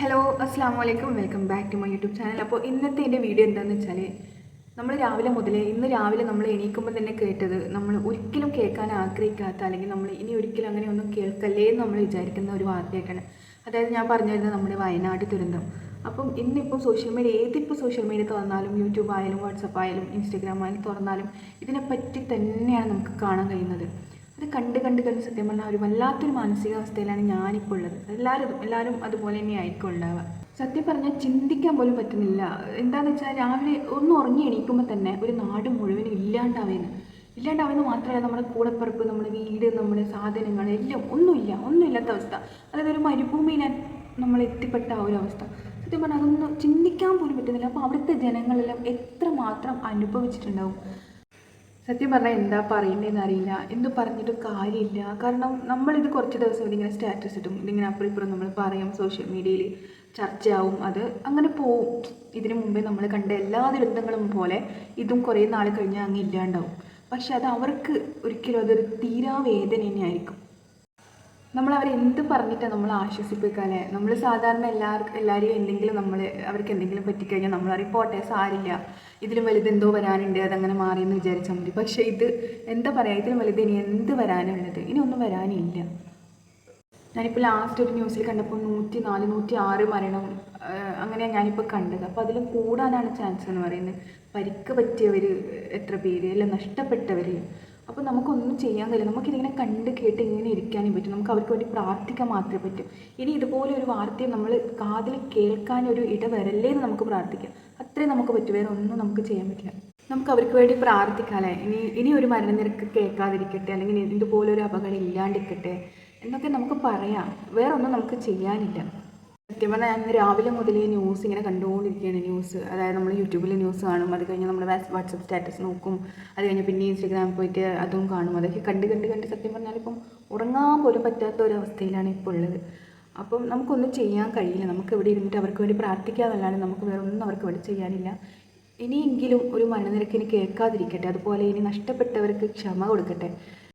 Hello അസ്സാം വലൈക്കും welcome back to my YouTube channel അപ്പോൾ ഇന്നത്തെ എന്റെ വീഡിയോ എന്താണെന്ന് വെച്ചാൽ നമ്മൾ രാവിലെ മുതലേ ഇന്ന് രാവിലെ നമ്മൾ എണീക്കുമ്പോൾ തന്നെ കേട്ടത് നമ്മൾ ഒരിക്കലും കേൾക്കാൻ ആഗ്രഹിക്കാത്ത അല്ലെങ്കിൽ നമ്മൾ ഇനി ഒരിക്കലും അങ്ങനെ ഒന്നും കേൾക്കല്ലേ എന്ന് നമ്മൾ വിചാരിക്കുന്ന ഒരു വാർത്തയൊക്കെയാണ്. അതായത് ഞാൻ പറഞ്ഞിരുന്നത് നമ്മുടെ വയനാട് ദുരന്തം. അപ്പം ഇന്നിപ്പോൾ സോഷ്യൽ മീഡിയ ഏതിപ്പോൾ സോഷ്യൽ മീഡിയ തുറന്നാലും യൂട്യൂബ് ആയാലും വാട്സപ്പ് ആയാലും ഇൻസ്റ്റഗ്രാം ആയാലും തുറന്നാലും ഇതിനെപ്പറ്റി തന്നെയാണ് നമുക്ക് കാണാൻ കഴിയുന്നത്. അത് കണ്ട് കണ്ട് കണ്ട് സത്യം പറഞ്ഞാൽ ഒരു വല്ലാത്തൊരു മാനസികാവസ്ഥയിലാണ് ഞാനിപ്പോൾ ഉള്ളത്. എല്ലാവരും എല്ലാവരും അതുപോലെ തന്നെ ആയിരിക്കും ഉണ്ടാവുക. സത്യം പറഞ്ഞാൽ ചിന്തിക്കാൻ പോലും പറ്റുന്നില്ല. എന്താണെന്ന് വെച്ചാൽ രാവിലെ ഒന്ന് ഉറങ്ങി എണീക്കുമ്പോൾ തന്നെ ഒരു നാട് മുഴുവനും ഇല്ലാണ്ടാവുന്നു. ഇല്ലാണ്ടാവുന്നത് മാത്രമല്ല നമ്മുടെ കൂടപ്പിറപ്പ് നമ്മുടെ വീട് നമ്മുടെ സാധനങ്ങൾ എല്ലാം ഒന്നുമില്ല ഒന്നുമില്ലാത്ത അവസ്ഥ. അതായത് ഒരു മരുഭൂമിയിൽ നമ്മൾ എത്തിപ്പെട്ട ആ ഒരു അവസ്ഥ. സത്യം പറഞ്ഞാൽ അതൊന്നും ചിന്തിക്കാൻ പോലും പറ്റുന്നില്ല. അപ്പോൾ അവിടുത്തെ ജനങ്ങളെല്ലാം എത്രമാത്രം അനുഭവിച്ചിട്ടുണ്ടാവും? സത്യം പറഞ്ഞാൽ എന്താ പറയേണ്ടതെന്ന് അറിയില്ല. എന്ത് പറഞ്ഞിട്ട് കാര്യമില്ല. കാരണം നമ്മളിത് കുറച്ച് ദിവസം ഇതിങ്ങനെ സ്റ്റാറ്റസ് ഇടും. ഇതിങ്ങനെ അപ്പുറം ഇപ്പുറം നമ്മൾ പറയും സോഷ്യൽ മീഡിയയിൽ ചർച്ചയാവും അത്. അങ്ങനെ പോവും. ഇതിനു മുമ്പേ നമ്മൾ കണ്ട എല്ലാ ദുരന്തങ്ങളും പോലെ ഇതും കുറേ നാൾ കഴിഞ്ഞാൽ അങ്ങ് ഇല്ലാണ്ടാവും. പക്ഷെ അത് അവർക്ക് ഒരിക്കലും അതൊരു തീരാ വേദന തന്നെയായിരിക്കും നമ്മൾ അവരെ എന്ത് പറഞ്ഞിട്ടാണ് നമ്മൾ ആശ്വസിപ്പിക്കാനെ? നമ്മൾ സാധാരണ എല്ലാവർക്കും എല്ലാവരെയും എന്തെങ്കിലും നമ്മൾ അവർക്ക് എന്തെങ്കിലും പറ്റിക്കഴിഞ്ഞാൽ നമ്മൾ പറയും പോട്ടെ സാരില്ല. ഇതിലും വലുത് എന്തോ വരാനുണ്ട് അതങ്ങനെ എന്ന് വിചാരിച്ചാൽ മതി. പക്ഷേ ഇത് എന്താ പറയുക ഇതിലും വലുത് ഇനി എന്ത് വരാനുള്ളത്? ഇനി ഒന്നും വരാനില്ല. ഞാനിപ്പോൾ ലാസ്റ്റ് ഒരു ന്യൂസിൽ കണ്ടപ്പോൾ നൂറ്റി നാല് നൂറ്റി ആറ് മരണം അങ്ങനെയാണ് ഞാനിപ്പോൾ കണ്ടത്. അപ്പോൾ അതിൽ കൂടാനാണ് ചാൻസ് എന്ന് പറയുന്നത്. പരിക്ക് പറ്റിയവർ എത്ര പേര് അല്ല നഷ്ടപ്പെട്ടവർ അപ്പോൾ നമുക്കൊന്നും ചെയ്യാൻ കഴിയില്ല. നമുക്കിതിങ്ങനെ കണ്ട് കേട്ട് ഇങ്ങനെ ഇരിക്കാനും പറ്റും. നമുക്ക് അവർക്ക് വേണ്ടി പ്രാർത്ഥിക്കാൻ മാത്രമേ പറ്റൂ. ഇനി ഇതുപോലെ ഒരു വാർത്തയെ നമ്മൾ കാതിൽ കേൾക്കാനൊരു ഇട വരല്ലേ എന്ന് നമുക്ക് പ്രാർത്ഥിക്കാം. അത്രേ നമുക്ക് പറ്റൂ. വേറെ ഒന്നും നമുക്ക് ചെയ്യാൻ പറ്റില്ല. നമുക്ക് അവർക്ക് വേണ്ടി പ്രാർത്ഥിക്കാമല്ലേ ഇനി ഇനി ഒരു മരണനിരക്ക് കേൾക്കാതിരിക്കട്ടെ. അല്ലെങ്കിൽ ഇതുപോലൊരു അപകടം ഇല്ലാണ്ടിരിക്കട്ടെ. എന്നൊക്കെ നമുക്ക് പറയാം. വേറെ ഒന്നും നമുക്ക് ചെയ്യാനില്ല. സത്യം പറഞ്ഞാൽ ഞാൻ രാവിലെ മുതലേ ന്യൂസ് ഇങ്ങനെ കണ്ടുകൊണ്ടിരിക്കുകയാണ് ന്യൂസ് അതായത് നമ്മൾ യൂട്യൂബിൽ ന്യൂസ് കാണും അത് കഴിഞ്ഞ് നമ്മൾ വാട്സപ്പ് സ്റ്റാറ്റസ് നോക്കും അത് കഴിഞ്ഞ് പിന്നെ ഇൻസ്റ്റഗ്രാമിൽ പോയിട്ട് അതും കാണും. അതൊക്കെ കണ്ട് കണ്ട് കണ്ട് സത്യം പറഞ്ഞാൽ ഇപ്പം ഉറങ്ങാൻ പോലും പറ്റാത്ത ഒരു അവസ്ഥയിലാണ് ഇപ്പോൾ ഉള്ളത്. അപ്പം നമുക്കൊന്നും ചെയ്യാൻ കഴിയില്ല. നമുക്ക് ഇവിടെ ഇരുന്നിട്ട് അവർക്ക് വേണ്ടി പ്രാർത്ഥിക്കാതല്ലാണ്ട് നമുക്ക് വേറെ ഒന്നും അവർക്ക് വേണ്ടി ചെയ്യാനില്ല. ഇനിയെങ്കിലും ഒരു മരണനിരക്കിന് കേൾക്കാതിരിക്കട്ടെ. അതുപോലെ ഇനി നഷ്ടപ്പെട്ടവർക്ക് ക്ഷമ കൊടുക്കട്ടെ.